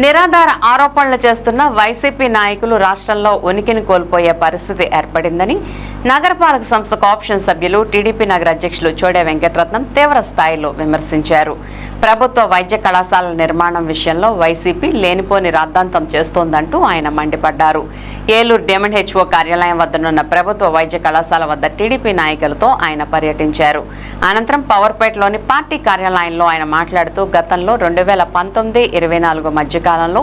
నిరాధార ఆరోపణలు చేస్తున్న వైసీపీ నాయకులు రాష్ట్రంలో ఉనికిని కోల్పోయే పరిస్థితి ఏర్పడిందని నగరపాలక సంస్థ కోఆప్షన్ సభ్యులు టీడీపీ నగర అధ్యక్షులు చోడే వెంకటరత్నం తీవ్ర స్థాయిలో విమర్శించారు. ప్రభుత్వ వైద్య కళాశాల నిర్మాణం విషయంలో వైసీపీ లేనిపోని రాద్ధాంతం చేస్తోందంటూ ఆయన మండిపడ్డారు. ఏలూరు డెమండ్ హెచ్ఓ కార్యాలయం వద్దనున్న ప్రభుత్వ వైద్య కళాశాల వద్ద టీడీపీ నాయకులతో ఆయన పర్యటించారు. అనంతరం పవర్పేటలోని పార్టీ కార్యాలయంలో ఆయన మాట్లాడుతూ గతంలో రెండు వేల పంతొమ్మిది ఇరవై నాలుగు మధ్యకాలంలో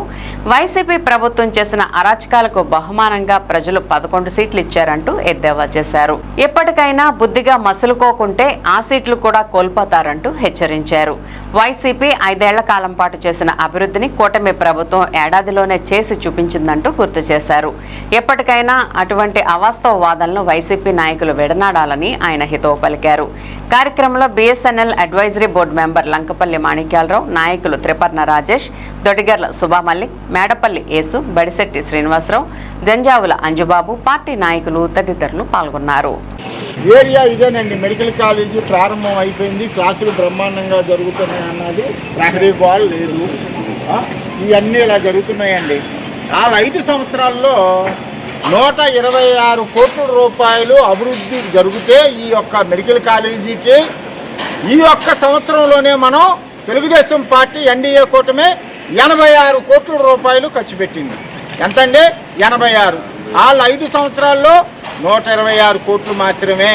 వైసీపీ ప్రభుత్వం చేసిన అరాచకాలకు బహుమానంగా ప్రజలు పదకొండు సీట్లు ఇచ్చారంటూ ఎద్దేవా చేశారు. ఎప్పటికైనా బుద్ధిగా మసులుకోకుంటే ఆ సీట్లు కూడా కోల్పోతారంటూ హెచ్చరించారు. వైసీపీ ఐదేళ్ళ కాలం పాటు చేసిన అభివృద్ధిని కూటమి ప్రభుత్వం ఏడాదిలోనే చేసి చూపించిందంటూ గుర్తు చేశారు. ఎప్పటికైనా అటువంటి అవాస్తవ వాదనలు వైసీపీ నాయకులు విడనాడాలని ఆయన హితవు పలికారు. కార్యక్రమంలో BSNL advisory board member Lankapalli Manikyalarao నాయకులు త్రిపర్ణ రాజేష్ దొడిగర్ల సుభామల్లి మేడపల్లి యేసు బడిశెట్టి శ్రీనివాసరావు జంజావుల అంజుబాబు పార్టీ నాయకులు తదితరులు పాల్గొన్నారు. ఏరియా ఇదేనండి. మెడికల్ కాలేజీ ప్రారంభం అయిపోయింది. క్లాసులు బ్రహ్మాండంగా జరుగుతున్నాయి అన్నది ప్రహరీ గోడ లేదు ఇవన్నీ ఇలా జరుగుతున్నాయండి. ఆ ఐదు సంవత్సరాల్లో నూట ఇరవై ఆరు కోట్ల రూపాయలు అభివృద్ధి జరిగితే ఈ యొక్క మెడికల్ కాలేజీకి ఈ ఒక్క సంవత్సరంలోనే మనం తెలుగుదేశం పార్టీ ఎన్డీఏ కూటమి ఎనభై ఆరు కోట్ల రూపాయలు ఖర్చు పెట్టింది. ఎంతండి? ఎనభై ఆరు. వాళ్ళ ఐదు సంవత్సరాల్లో నూట ఇరవై ఆరు కోట్లు మాత్రమే.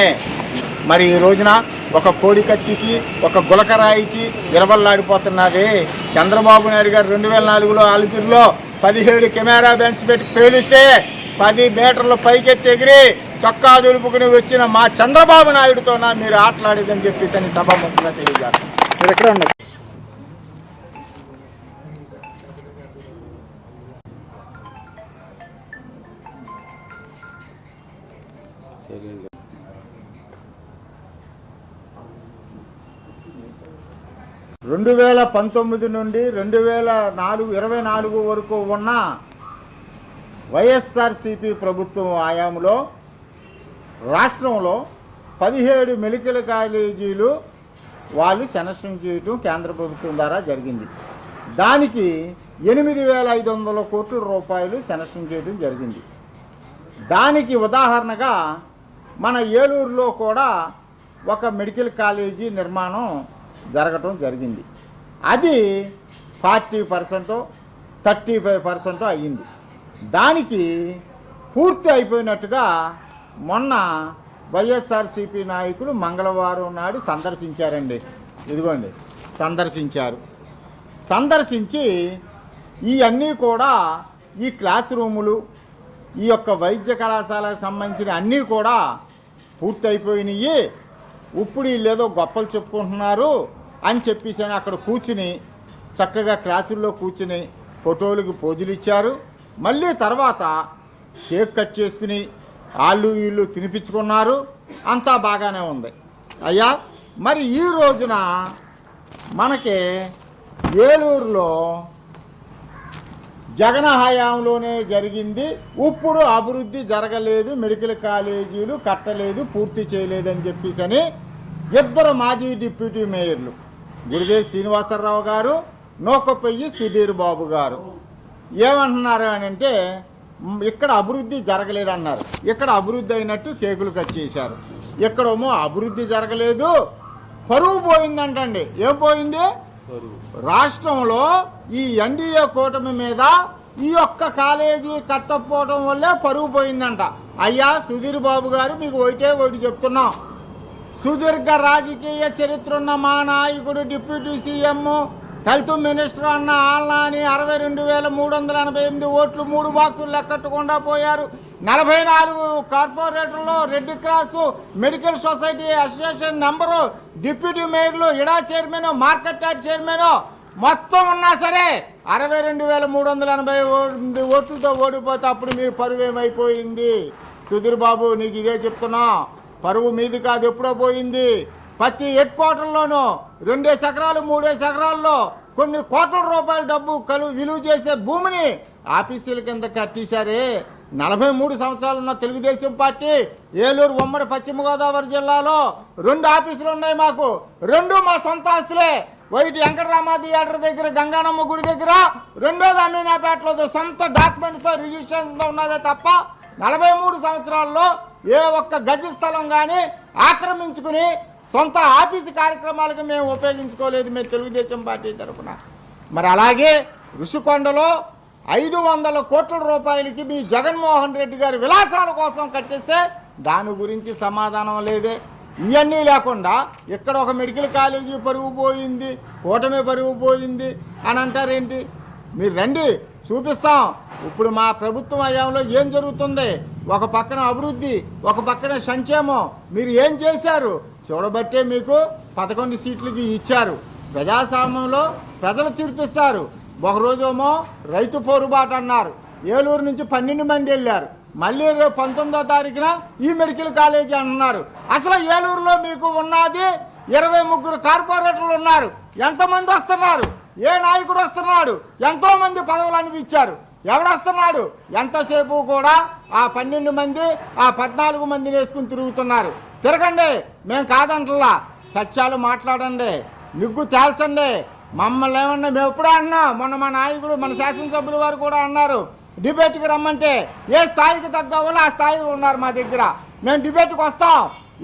మరి ఈ రోజున ఒక కోడికత్తికి ఒక గులకరాయికి విలబల్లాడిపోతున్నావే చంద్రబాబు నాయుడు గారు రెండు వేల నాలుగులో ఆలిపిరిలో పదిహేడు కెమెరా బెంచ్ పెట్టి పేలిస్తే పది మీటర్ల పైకెత్తి ఎగిరి చొక్కా దులుపుకుని వచ్చిన మా చంద్రబాబు నాయుడుతోన మీరు ఆటలాడేదని చెప్పేసి అని సభాముఖంగా ముఖ్యంగా మీరు ఎక్కడ రెండు వేల పంతొమ్మిది నుండి రెండు వేల నాలుగు ఇరవై నాలుగు వరకు ఉన్న వైఎస్ఆర్సిపి ప్రభుత్వం ఆయాంలో రాష్ట్రంలో పదిహేడు మెడికల్ కాలేజీలు వాళ్ళు సెలక్షన్ చేయటం కేంద్ర ప్రభుత్వం ద్వారా జరిగింది. దానికి ఎనిమిది వేల ఐదు వందల కోట్ల రూపాయలు సెలక్షన్ చేయడం జరిగింది. దానికి ఉదాహరణగా మన ఏలూరులో కూడా ఒక మెడికల్ కాలేజీ నిర్మాణం జరగటం జరిగింది. అది ఫార్టీ పర్సెంటో థర్టీ ఫైవ్ పర్సెంటో అయ్యింది. దానికి పూర్తి అయిపోయినట్టుగా మొన్న వైఎస్ఆర్సీపీ నాయకులు మంగళవారం నాడు సందర్శించారండి. ఇదిగోండి సందర్శించారు. సందర్శించి ఇవన్నీ కూడా ఈ క్లాస్ రూములు ఈ యొక్క వైద్య కళాశాలకు సంబంధించిన అన్నీ కూడా పూర్తి అయిపోయినాయి ఇప్పుడు వీళ్ళేదో గొప్పలు చెప్పుకుంటున్నారు అని చెప్పేసి అని అక్కడ కూర్చుని చక్కగా క్లాసుల్లో కూర్చుని ఫోటోలకు పోజులు ఇచ్చారు. మళ్ళీ తర్వాత కేక్ కట్ చేసుకుని వాళ్ళు వీళ్ళు తినిపించుకున్నారు. అంతా బాగానే ఉంది. అయ్యా మరి ఈ రోజున మనకి ఏలూరులో జగన్ హయాంలోనే జరిగింది. ఇప్పుడు అభివృద్ధి జరగలేదు మెడికల్ కాలేజీలు కట్టలేదు పూర్తి చేయలేదని చెప్పేసి అని ఇద్దరు మాజీ డిప్యూటీ మేయర్లు గురుదేవ్ శ్రీనివాసరావు గారు నోకపయ్యి సుధీర్ బాబు గారు. ఏమంటున్నారు అని అంటే ఇక్కడ అభివృద్ధి జరగలేదన్నారు. ఇక్కడ అభివృద్ధి అయినట్టు కేకులు కట్ చేశారు. ఇక్కడేమో అభివృద్ధి జరగలేదు. పరువు పోయిందంటండి. ఏం పోయింది? రాష్ట్రంలో ఈ ఎన్డీఏ కూటమి మీద ఈ యొక్క కాలేజీ కట్టకపోవడం వల్లే పరుగు పోయిందంట. అయ్యా సుధీర్ బాబు గారు మీకు ఒకటే ఒకటి చెప్తున్నాం. సుదీర్ఘ రాజకీయ చరిత్ర ఉన్న మా నాయకుడు డిప్యూటీ సీఎం హెల్త్ మినిస్టర్ అన్న ఆల్నాని అరవై రెండు వేల మూడు వందల ఎనభై ఎనిమిది ఓట్లు మూడు బాక్సులు లెక్కట్టకుండా పోయారు. నలభై నాలుగు కార్పొరేటర్లు red cross medical society association number deputy మేయర్లు ఇడా చైర్మన్ మార్కెట్ యార్డ్ చైర్మన్ మొత్తం ఉన్నా సరే అరవై రెండు వేల మూడు వందల ఎనభై ఎనిమిది ఓట్లతో ఓడిపోతే అప్పుడు మీ పరువు ఏమైపోయింది? సుధీర్ బాబు నీకు ఇదే చెప్తున్నా. పరువు మీది కాదు ఎప్పుడో పోయింది. ప్రతి హెడ్ క్వార్టర్లోనూ రెండేసి ఎకరాలు మూడేసి ఎకరాల్లో కొన్ని కోట్ల రూపాయల డబ్బు కలు విలువ చేసే భూమిని ఆఫీసుల కింద కట్టేశారే. నలభై మూడు సంవత్సరాలు ఉన్న తెలుగుదేశం పార్టీ ఏలూరు ఉమ్మడి పశ్చిమ గోదావరి జిల్లాలో రెండు ఆఫీసులు ఉన్నాయి మాకు. రెండు మా సొంత ఆస్తులే. వైటి వెంకటరామ థియేటర్ దగ్గర గంగానమ్మ గుడి దగ్గర. రెండోది అమీనాపేటలో సొంత డాక్యుమెంట్తో రిజిస్ట్రేషన్తో ఉన్నదే తప్ప నలభై మూడు సంవత్సరాల్లో ఏ ఒక్క గజ స్థలం కానీ ఆక్రమించుకుని సొంత ఆఫీసు కార్యక్రమాలకు మేము ఉపయోగించుకోలేదు మేము తెలుగుదేశం పార్టీ తరఫున. మరి అలాగే ఋషికొండలో ఐదు వందల కోట్ల రూపాయలకి మీ జగన్మోహన్ రెడ్డి గారి విలాసాల కోసం కట్టిస్తే దాని గురించి సమాధానం లేదే. ఇవన్నీ లేకుండా ఇక్కడ ఒక మెడికల్ కాలేజీ పరుగు పోయింది కూటమి పరుగు పోయింది అని అంటారేంటి? మీరు రండి చూపిస్తాం. ఇప్పుడు మా ప్రభుత్వం హయాంలో ఏం జరుగుతుంది? ఒక పక్కన అభివృద్ధి ఒక పక్కన సంక్షేమం. మీరు ఏం చేశారు? చూడబట్టే మీకు పదకొండు సీట్లకి ఇచ్చారు. ప్రజాస్వామ్యంలో ప్రజలు తీర్పిస్తారు. ఒకరోజేమో రైతు పోరుబాట అన్నారు. ఏలూరు నుంచి పన్నెండు మంది వెళ్ళారు. మళ్ళీ రేపు పంతొమ్మిదో తారీఖున ఈ మెడికల్ కాలేజీ అంటున్నారు అసలు ఏలూరులో మీకు ఉన్నది ఇరవై ముగ్గురు కార్పొరేటర్లు ఉన్నారు. ఎంతమంది వస్తున్నారు? ఏ నాయకుడు వస్తున్నాడు? ఎంతో మంది పదవులు అనిపించారు ఎవడొస్తున్నాడు ఎంతసేపు కూడా ఆ పన్నెండు మంది ఆ పద్నాలుగు మందిని వేసుకుని తిరుగుతున్నారు. తిరగండి. మేము కాదంటలా. సత్యాలు మాట్లాడండి. నిగ్గు తేల్చండి. మమ్మల్ని ఏమన్నా మేము ఎప్పుడూ అన్నా. మొన్న మా నాయకుడు మన శాసనసభ్యుల వారు కూడా అన్నారు. డిబేట్కి రమ్మంటే ఏ స్థాయికి తగ్గ వాళ్ళు ఆ స్థాయి ఉన్నారు మా దగ్గర. మేము డిబేట్కి వస్తాం.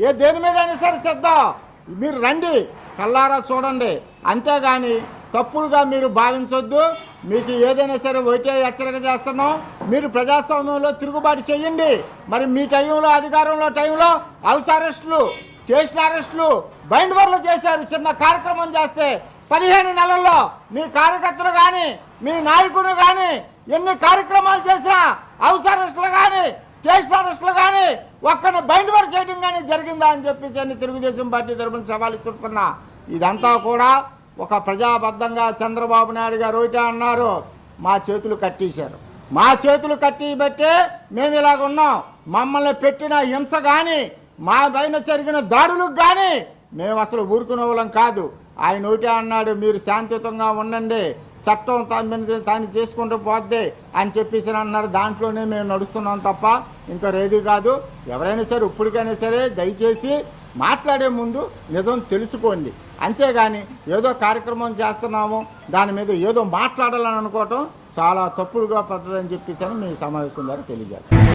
ఏ దేని మీద అయినా సరే సిద్ధం. మీరు రండి. కల్లారా చూడండి. అంతేగాని తప్పుడుగా మీరు భావించొద్దు. మీకు ఏదైనా సరే ఒకటే హెచ్చరిక చేస్తున్నాం. మీరు ప్రజాస్వామ్యంలో తిరుగుబాటు చేయండి. మరి మీ టైంలో అధికారంలో టైంలో హౌస్ అరెస్టులు స్టేషన్ అరెస్టులు బైండ్ వర్లు చేశారు. చిన్న కార్యక్రమం చేస్తే పదిహేను నెలల్లో మీ కార్యకర్తలు కానీ మీ నాయకుడు కానీ ఎన్ని కార్యక్రమాలు చేసినా హౌస్ అరెస్టులు కానీ చేసిన అరెస్టులు కానీ ఒక్కరిని బైండ్ చేయడం కానీ జరిగిందా అని చెప్పేసి అని తెలుగుదేశం పార్టీ తరఫున సవాల్ ఇస్తున్నా ఇదంతా కూడా ఒక ప్రజాబద్ధంగా చంద్రబాబు నాయుడు గారు ఒకటే అన్నారు. మా చేతులు కట్టేశారు. మా చేతులు కట్టి బట్టే మేము ఇలాగ ఉన్నాం. మమ్మల్ని పెట్టిన హింస కానీ మా పైన జరిగిన దాడులకు కానీ మేము అసలు ఊరుకునే వాళ్ళం కాదు. ఆయన ఒకటే అన్నాడు మీరు శాంతియుతంగా ఉండండి చట్టం తాను మీద తాను చేసుకుంటూ పోద్ది అని చెప్పేసి అన్నారు దాంట్లోనే మేము నడుస్తున్నాం తప్ప ఇంకా రెడీ కాదు. ఎవరైనా సరే ఇప్పటికైనా సరే దయచేసి మాట్లాడే ముందు నిజం తెలుసుకోండి. అంతేగాని ఏదో కార్యక్రమం చేస్తున్నాము దాని మీద ఏదో మాట్లాడాలని అనుకోవటం చాలా తప్పుడుగా పద్ధతి అని చెప్పేసి అని మీ సమావేశం ద్వారా తెలియజేస్తాను